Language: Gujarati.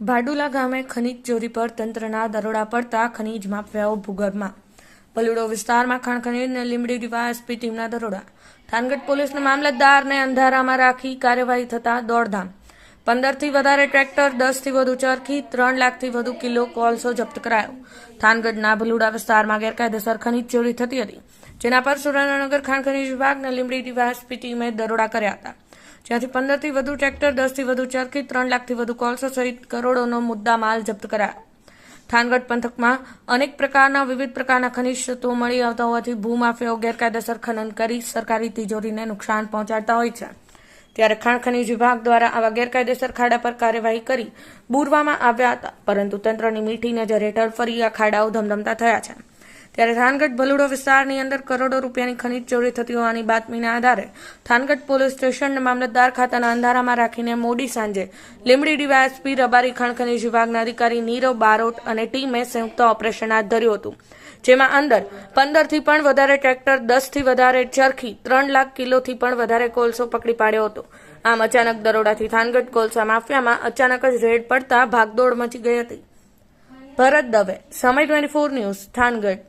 ભાડુલા ગામે ખનીજ ચોરી પર તંત્રના દરોડા પડતા ખનીજ માફિયાઓ ભૂગર્ભમાં. પલુડો વિસ્તારમાં ખાણ ખનીજને લીંબડી ડીવાયએસપી ટીમના દરોડા. થાનગઢ પોલીસને મામલતદારને અંધારામાં રાખી કાર્યવાહી થતા દોડધામ. પંદરથી વધારે ટ્રેક્ટર, દસથી વધુ ચરખી, ત્રણ લાખથી વધુ કિલો કોલસો જપ્ત કરાયો. થાનગઢના ભલુડા વિસ્તારમાં ગેરકાયદેસર ખનીજ ચોરી થતી હતી, જેના પર સુરેન્દ્રનગર ખાણ ખનીજ વિભાગના લીંબડી ડીવાયએસપી ટીમે દરોડા કર્યા હતા. જ્યાંથી પંદરથી વધુ ટ્રેક્ટર, દસથી વધુ ચરખી, ત્રણ લાખથી વધુ કોલસો સહિત કરોડોનો મુદ્દા માલ જપ્ત કરાયો. થાનગઢ પંથકમાં અનેક પ્રકારના, વિવિધ પ્રકારના ખનિજ તત્વો મળી આવતા હોવાથી ભૂમાફિયાઓ ગેરકાયદેસર ખનન કરી સરકારી તિજોરીને નુકસાન પહોંચાડતા હોય છે. ત્યારે ખાણ ખનીજ વિભાગ દ્વારા આવા ગેરકાયદેસર ખાડા પર કાર્યવાહી કરી બૂરવામાં આવ્યા હતા, પરંતુ તંત્રની મીઠી નજર હેઠળ ફરી આ ખાડાઓ ધમધમતા થયા છે. ત્યારે થાનગઢ ભલુડો વિસ્તારની અંદર કરોડો રૂપિયાની ખનીજ ચોરી થતી હોવાની બાતમીના આધારે થાનગઢ પોલીસ સ્ટેશનને મામલતદાર ખાતાના અંધારામાં રાખીને મોડી સાંજે લીમડી ડીવાયએસપી રબારી ખાણ ખનીજ વિભાગના અધિકારી નીરવ બારોટ અને ટીમે સંયુક્ત ઓપરેશન હાથ ધર્યું હતું, જેમાં અંદર પંદરથી પણ વધારે ટ્રેક્ટર, દસથી વધારે ચરખી, ત્રણ લાખ કિલોથી પણ વધારે કોલસો પકડી પાડ્યો હતો. આમ અચાનક દરોડાથી થાનગઢ કોલસા માફિયામાં અચાનક જ રેડ પડતા ભાગદોડ મચી ગઈ હતી. ભરત દવે, સમય ટ્વેન્ટી ફોર ન્યૂઝ, થાનગઢ.